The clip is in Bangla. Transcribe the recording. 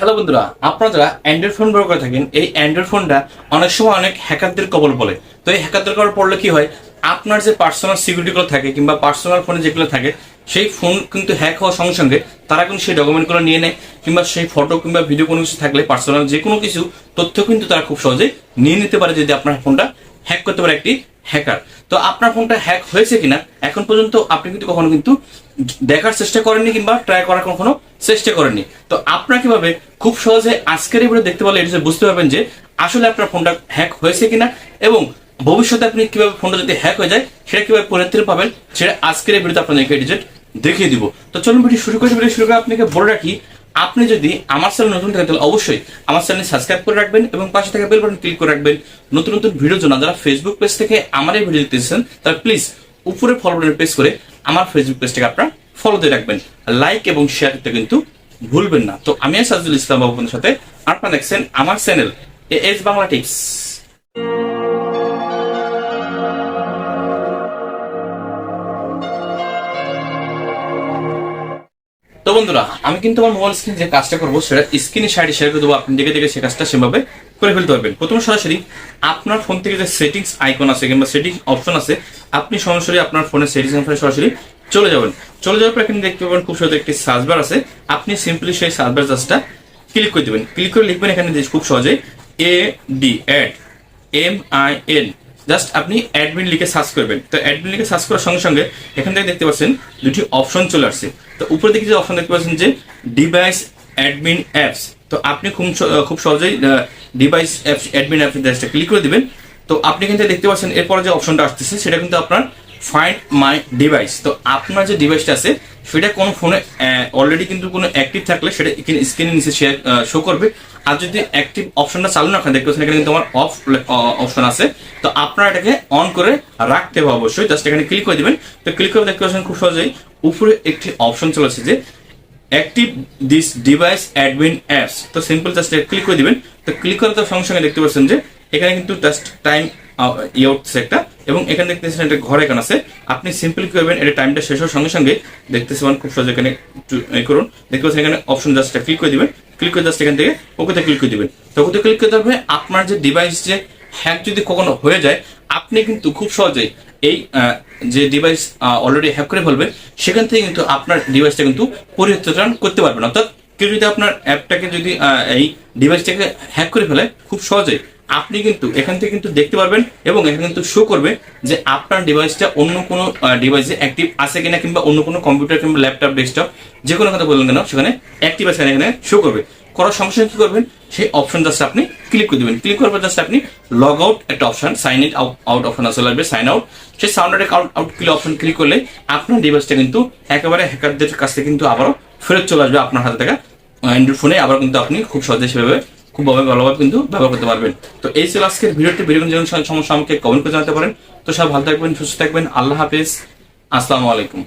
হ্যালো বন্ধুরা, আপনারা যারা অ্যান্ড্রয়েড ফোন ব্যবহার করে থাকেন, এই অ্যান্ড্রয়েড ফোনটা অনেক সময় অনেক হ্যাকারদের কবল পড়ে। তো এই হ্যাকারদের কবল পড়লে কি হয়, আপনার যে পার্সোনাল সিকিউরিটিগুলো থাকে কিংবা পার্সোনাল ফোনে যেগুলো থাকে, সেই ফোন কিন্তু হ্যাক হওয়ার সঙ্গে সঙ্গে তারা কিন্তু সেই ডকুমেন্টগুলো নিয়ে নেয়, কিংবা সেই ফটো কিংবা ভিডিও কোনো কিছু থাকলে পার্সোনাল যে কোনো কিছু, তথ্য কিন্তু তারা খুব সহজে নিয়ে নিতে পারে যদি আপনার ফোনটা হ্যাক করতে পারে একটি হ্যাকার তো আপনার ফোনটা হ্যাক হয়েছে কিনা, এখন পর্যন্ত আপনি কিন্তু কখনো কিন্তু দেখার চেষ্টা করেননি কিংবা ট্রাই করার কখনো চেষ্টা করেননি। তো আপনার কীভাবে খুব সহজে আজকের এই ভিডিও দেখতে পারলে এটা বুঝতে পারবেন যে আসলে আপনার ফোনটা হ্যাক হয়েছে কিনা এবং ভবিষ্যতে আপনি কীভাবে ফোনটা যদি হ্যাক হয়ে যায়, সেটা কীভাবে পরিণতি পাবেন, সেটা আজকের এই ভিডিওতে আপনাদেরকে ডিটেল দেখিয়ে দিব। তো চলুন ভিডিও শুরু করে ভিডিও শুরু করে আপনাকে বলে রাখি, আপনি যদি আমার চ্যানেল নতুন থাকেন, তাহলে অবশ্যই আমার চ্যানেল সাবস্ক্রাইব করে রাখবেন এবং পাশে থাকা বেল বাটন ক্লিক করে রাখবেন। নতুন নতুন ভিডিওর জন্য যারা ফেসবুক পেজ থেকে আমার এই ভিডিও দেখতেছেন, তারা প্লিজ উপরে ফলো বাটন প্রেস করে আমার ফেসবুক পেজটাকে আপনারা ফলো দিয়ে রাখবেন। লাইক এবং শেয়ার করতে কিন্তু ভুলবেন না। তো আমি সাজুল ইসলাম বাবুদের সাথে আপনারা দেখছেন আমার চ্যানেল এস বাংলা টিপস তো বন্ধুরা, আমি কিন্তু আমার মোবাইল স্ক্রিন যে কাজটা করব, সেটা স্ক্রিনে সাইডে শেয়ার করে দেবো। আপনি দেখে দেখে সে কাজটা সেভাবে করে ফেলতে পারবেন। প্রথমে সরাসরি আপনার ফোন থেকে যে সেটিংস আইকন আছে কিংবা সেটিংস অপশন আছে, আপনি সরাসরি আপনার ফোনের সেটিংস অপশনে সরাসরি চলে যাবেন। চলে যাওয়ার পর এখানে দেখতে পাবেন খুব সহজে একটি সার্চ বার আছে। আপনি সিম্পলি সেই সার্চ বার জাস্টটা ক্লিক করে দেবেন। ক্লিক করে লিখবেন এখানে খুব সহজে A D add M I N just আপনি অ্যাডমিন লিখে সার্চ করবেন। তো অ্যাডমিন লিখে সার্চ করার সঙ্গে সঙ্গে এখান থেকে দেখতে পাচ্ছেন দুটি অপশন চলে আসছে। তো উপরে দিকে যে অপশন দেখতে পাচ্ছেন যে ডিভাইস অ্যাডমিন অ্যাপস তো আপনি খুব খুব সহজেই device apps admin apps click করে দিবেন। তো আপনি কিন্তু দেখতে পাচ্ছেন এরপরে যে অপশনটা আসতেছে, সেটা কিন্তু আপনার ফাইন্ড মাই ডিভাইস তো আপনার যে ডিভাইসটা আছে, সেটা কোনো ফোনে অলরেডি কিন্তু কোনো অ্যাক্টিভ থাকলে সেটা স্ক্রিনে নিচে শেয়ার শো করবে। আর যদি অ্যাক্টিভ অপশনটা চালু না দেখতে পাচ্ছেন এখানে কিন্তু আমার অফ অপশন আছে। তো আপনারা এটাকে অন করে রাখতে হবে অবশ্যই। জাস্ট এখানে ক্লিক করে দিবেন। তো ক্লিক করে দেখতে পাচ্ছেন খুব সহজেই উপরে একটি অপশন চলেছে যে active this device admin apps তো সিম্পল জাস্ট ক্লিক করে দিবেন। তো ক্লিক করার তো সঙ্গে সঙ্গে দেখতে পাচ্ছেন যে এখানে কিন্তু জাস্ট টাইম ইয়ে উঠছে একটা এবং এখানে দেখতে পাচ্ছেন একটা ঘর এখানে আছে। আপনি সিম্পল কি করবেন, এটা টাইমটা শেষ হওয়ার সঙ্গে সঙ্গে দেখতেছি খুব সহজে এখানে করুন। দেখতে পাচ্ছেন এখানে অপশন জাস্ট ক্লিক করে দিবেন। ক্লিক করে জাস্ট এখান থেকে ওকেতে ক্লিক করে দিবেন। তো ওকেতে ক্লিক করতে হবে আপনার যে ডিভাইস যে হ্যাক যদি কখনো হয়ে যায়, আপনি কিন্তু খুব সহজেই এই যে ডিভাইস অলরেডি হ্যাক করে ফেলবে সেখান থেকে কিন্তু আপনার ডিভাইসটা কিন্তু পরিবর্তন করতে পারবেন। অর্থাৎ কেউ যদি আপনার অ্যাপটাকে যদি এই ডিভাইসটাকে হ্যাক করে ফেলে, খুব সহজেই আপনি কিন্তু এখান থেকে কিন্তু দেখতে পারবেন এবং এখানে কিন্তু শো করবে যে আপনার ডিভাইসটা অন্য কোনো ডিভাইসে অ্যাক্টিভ আছে কিনা কিংবা অন্য কোনো কম্পিউটার কিংবা ল্যাপটপ ডেস্কটপ যে কোনো কথা বললেন কেন, সেখানে অ্যাক্টিভ আছে এখানে শো করবে। করার সঙ্গে কি করবেন, সেই অপশন জাস্ট আপনি ক্লিক করে দেবেন। ক্লিক করার পর জাস্ট আপনি লগ আউট একটা option sign in out option চলে আসবে সাইন আউট সেই sound out out click option click করলে আপনার ডিভাইসটা কিন্তু একেবারে হ্যাকারদের কাছ থেকে কিন্তু আবারও ফেরত চলে আসবে আপনার হাতে থাকা অ্যান্ড্রয়েড ফোনে আবার কিন্তু আপনি খুব সহজে সেভাবে খুব ভাবে ভালোভাবে কিন্তু ব্যবহার করতে পারবেন। তো এই ছিল আজকের ভিডিওটি। ভিডিও সমস্যা আমাকে কমেন্ট করে জানাতে পারেন। তো সব ভালো থাকবেন, সুস্থ থাকবেন। আল্লাহ হাফিজ। আসসালামু আলাইকুম।